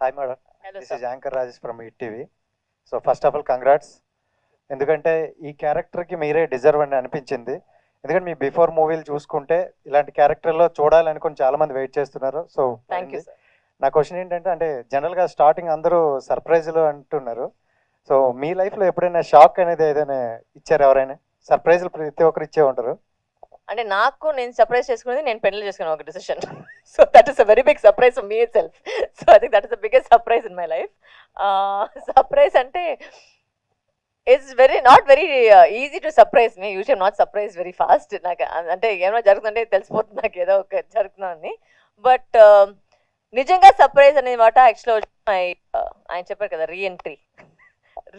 Hi madam this is anchor Rajesh from ETV so first of all congrats ఎందుకంటే ఈ క్యారెక్టర్కి మీరే deserve అని అనిపించింది. ఎందుకంటే మీ బిఫోర్ మూవీలు చూసుకుంటే ఇలాంటి క్యారెక్టర్లో చూడాలనుకుని చాలా మంది వెయిట్ చేస్తున్నారు. సో నా క్వశ్చన్ ఏంటంటే అంటే జనరల్గా స్టార్టింగ్ అందరూ సర్ప్రైజ్లు అంటున్నారు. సో మీ లైఫ్లో ఎప్పుడైనా షాక్ అనేది ఏదైనా ఇచ్చారు ఎవరైనా? సర్ప్రైజ్లు ప్రతి ఒక్కరు ఇచ్చే ఉంటారు. అంటే నాకు నేను సర్ప్రైజ్ చేసుకునేది నేను పెళ్ళి చేసుకున్న ఒక decision so that is a very big surprise myself so I think that is the biggest surprise in my life surprise అంటే it's very not very easy to surprise me usual not surprise very fast నాకు అంటే ఏమైనా జరుగుతుందంటే తెలిసిపోతుంది నాకు ఏదో ఒక జరుగుతుందని. బట్ um, నిజంగా సర్ప్రైజ్ అనే మాట యాక్చువల్ uh, ఆయన చెప్పారు కదా reentry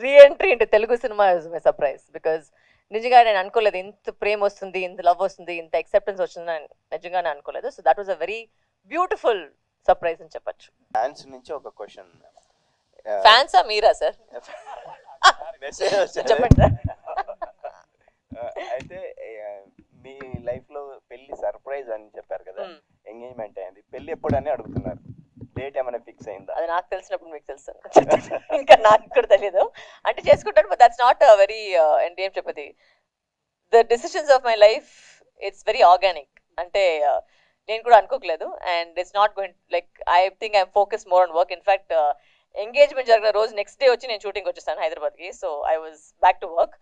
reentry into Telugu cinema is my surprise because నిజంగా నేను అనుకోలేదు ఇంత ప్రేమ వస్తుంది ఇంత లవ్ వస్తుంది ఇంత ఎక్సెప్టెన్స్ వస్తుంది అని నిజంగానే అనుకోలేదు. So that was a very beautiful surprise అని చెప్పొచ్చు. ఫ్యాన్స్ నుంచి ఒక క్వశ్చన్ ఫ్యాన్సా మీరా సార్? చెప్పండి సార్. అయితే ఆ, మీ లైఫ్లో పెళ్ళి సర్ప్రైజ్ అని చెప్పారు కదా. Hmm. ఎంగేజ్మెంట్ అయింది. పెళ్ళి ఎప్పుడు అని అడుగుతున్నారు? ఏమైనా ఫిక్స్ అయిందా? అది నాకు తెలిసినప్పుడు మీకు తెలుసు. ఇంకా నాకు కూడా తెలియదు అంటే చేసుకుంటాను బట్ దట్స్ నాట్ వెరీ అంటే ఏం చెప్పది. The decisions of my life it's very organic అంటే నేను కూడా అనుకోలేదు and it's not going like I think I'm focus more on work in fact engagement జరిగిన రోజు నెక్స్ట్ డే వచ్చి నేను షూటింగ్ వచ్చేసాను హైదరాబాద్కి. So I was back to work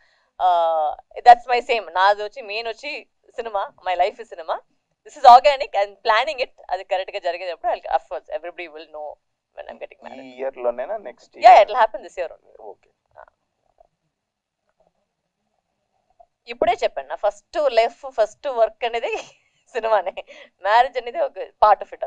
that's my same నాది వచ్చి మెయిన్ వచ్చి cinema my life is cinema this is organic and planning it అది కరెక్ట్గా జరిగేటప్పుడు of course everybody will know when I'm getting ఈ marriage year లోనేనా next yeah it happen this year okay ఇప్పుడే చెప్పాను నా ఫస్ట్ లైఫ్ ఫస్ట్ వర్క్ అనేది సినిమానే marriage అనేది ఒక పార్ట్ ఆఫ్ ఇట్